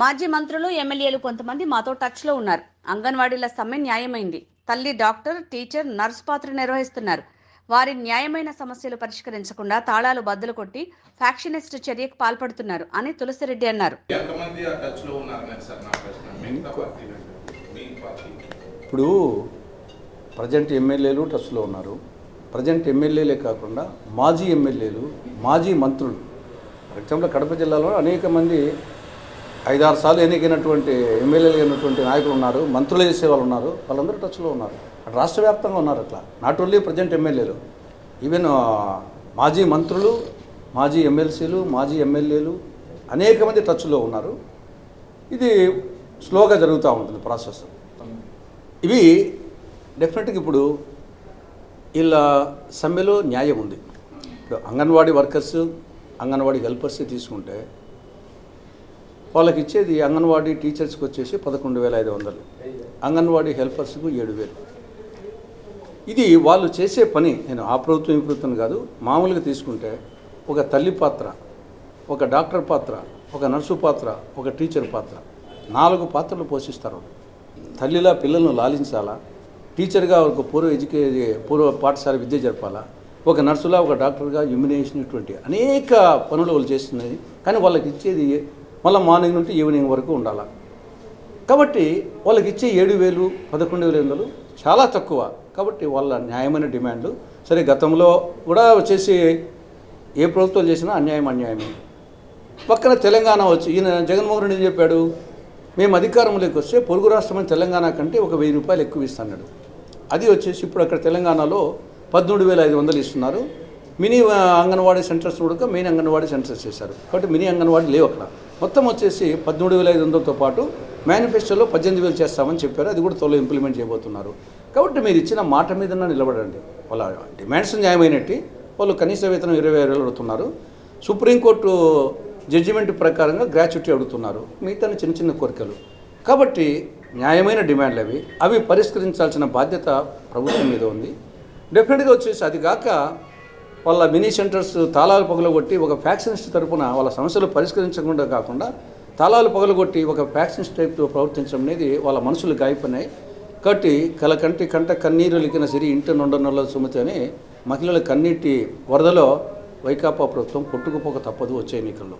మాజీ మంత్రులు ఎమ్మెల్యేలు కొంతమంది మాతో టచ్లో ఉన్నారు. అంగన్వాడీల సమ్మె న్యాయమైంది. తల్లి డాక్టర్ టీచర్ నర్స్ పాత్ర నిర్వహిస్తున్నారు. వారి న్యాయమైన సమస్యలు పరిష్కరించకుండా తాళాలు బద్దలు కొట్టి ఫ్యాక్షనిస్ట్ చర్యకు పాల్పడుతున్నారు అని తులసిరెడ్డి అన్నారు. ఎంతమంది ఆ టచ్లో ఉన్నారనేది సార్? నా ప్రశ్న. మిగతా పార్టీ మీ పార్టీ. ఇప్పుడు ప్రజెంట్ ఎమ్మెల్యేలు టచ్లో ఉన్నారు. ప్రజెంట్ ఎమ్మెల్యేలే కాకుండా మాజీ ఎమ్మెల్యేలు మాజీ మంత్రులు. ఫర్ ఎగ్జాంపుల్ కడప జిల్లాలో అనేక మంది ఐదారు సార్లు ఎన్నికైనటువంటి ఎమ్మెల్యేలు అయినటువంటి నాయకులు ఉన్నారు మంత్రులు చేసే వాళ్ళు ఉన్నారు వాళ్ళందరూ టచ్లో ఉన్నారు. అటు రాష్ట్ర వ్యాప్తంగా ఉన్నారు అట్లా. నాట్ ఓన్లీ ప్రజెంట్ ఎమ్మెల్యేలు. ఈవెన్ మాజీ మంత్రులు మాజీ ఎమ్మెల్సీలు మాజీ ఎమ్మెల్యేలు అనేక మంది టచ్లో ఉన్నారు. ఇది స్లోగా జరుగుతూ ఉంటుంది ప్రాసెస్. ఇవి డెఫినెట్గా ఇప్పుడు వీళ్ళ సమ్మెలో న్యాయం ఉంది. ఇప్పుడు అంగన్వాడీ వర్కర్స్ అంగన్వాడీ హెల్పర్స్ తీసుకుంటే వాళ్ళకి ఇచ్చేది అంగన్వాడీ టీచర్స్కి వచ్చేసి పదకొండు వేల ఐదు వందలు. అంగన్వాడీ హెల్పర్స్కు ఏడు వేలు. ఇది వాళ్ళు చేసే పని నేను ఆ ప్రభుత్వం ఈ ప్రభుత్వం కాదు మామూలుగా తీసుకుంటే ఒక తల్లి పాత్ర ఒక డాక్టర్ పాత్ర ఒక నర్సు పాత్ర ఒక టీచర్ పాత్ర నాలుగు పాత్రలు పోషిస్తారు తల్లిలా పిల్లలను లాలించాలా? టీచర్గా ఒక పూర్వ ఎడ్యుకే పూర్వ పాఠశాల విద్య జరపాలా? ఒక నర్సులా ఒక డాక్టర్గా ఇమ్యునేషన్ ఇటువంటి అనేక పనులు వాళ్ళు చేస్తున్నాయి కానీ వాళ్ళకి ఇచ్చేది మళ్ళీ మార్నింగ్ నుండి ఈవినింగ్ వరకు ఉండాలి. కాబట్టి వాళ్ళకి ఇచ్చే ఏడు వేలు పదకొండు వేల వందలు చాలా తక్కువ. కాబట్టి వాళ్ళ న్యాయమైన డిమాండ్లు సరే గతంలో కూడా వచ్చేసి ఏ ప్రభుత్వం చేసినా అన్యాయం అన్యాయమే. పక్కన తెలంగాణ వచ్చి ఈయన జగన్మోహన్ రెడ్డి ఏం చెప్పాడు? మేము అధికారంలోకి వస్తే పొరుగు రాష్ట్రమైన తెలంగాణ కంటే ఒక వెయ్యి రూపాయలు ఎక్కువ ఇస్తున్నాడు అది వచ్చేసి ఇప్పుడు అక్కడ తెలంగాణలో పదమూడు వేల ఐదు వందలు ఇస్తున్నారు. మినీ అంగన్వాడీ సెంటర్స్ కూడా మెయిన్ అంగన్వాడీ సెంటర్స్ చేశారు. కాబట్టి మినీ అంగన్వాడీ లేవు అక్కడ. మొత్తం వచ్చేసి పదమూడు వేల ఐదు వందలతో పాటు మేనిఫెస్టోలో పద్దెనిమిది వేలు చేస్తామని చెప్పారు. అది కూడా త్వరలో ఇంప్లిమెంట్ చేయబోతున్నారు. కాబట్టి మీరు ఇచ్చిన మాట మీద నిలబడండి. వాళ్ళ డిమాండ్స్ న్యాయమైనట్టు వాళ్ళు కనీస వేతనం ఇరవై ఆరు వేలు అడుగుతున్నారు. సుప్రీంకోర్టు జడ్జిమెంట్ ప్రకారంగా గ్రాచ్యుటీ అడుగుతున్నారు. మిగతా చిన్న చిన్న కోరికలు. కాబట్టి న్యాయమైన డిమాండ్లు అవి అవి పరిష్కరించాల్సిన బాధ్యత ప్రభుత్వం మీద ఉంది. డెఫినెట్గా వచ్చేసి అది కాక వాళ్ళ మినీ సెంటర్స్ తాళాలు పగలగొట్టి ఒక ఫ్యాక్షనిస్ట్ తరపున వాళ్ళ సమస్యలు పరిష్కరించకుండా కాకుండా తాళాలు పగలగొట్టి ఒక ఫ్యాక్షనిస్ట్ టైప్తో ప్రవర్తించడం అనేది వాళ్ళ మనసులు గాయపడినాయి. కాబట్టి కలకంటి కంట కన్నీరు లికిన సిరి ఇంటి నుండనలో సుమతి అని మహిళల కన్నీటి వరదలో వైకాపా ప్రభుత్వం కొట్టుకుపోక తప్పదు వచ్చే ఎన్నికల్లో.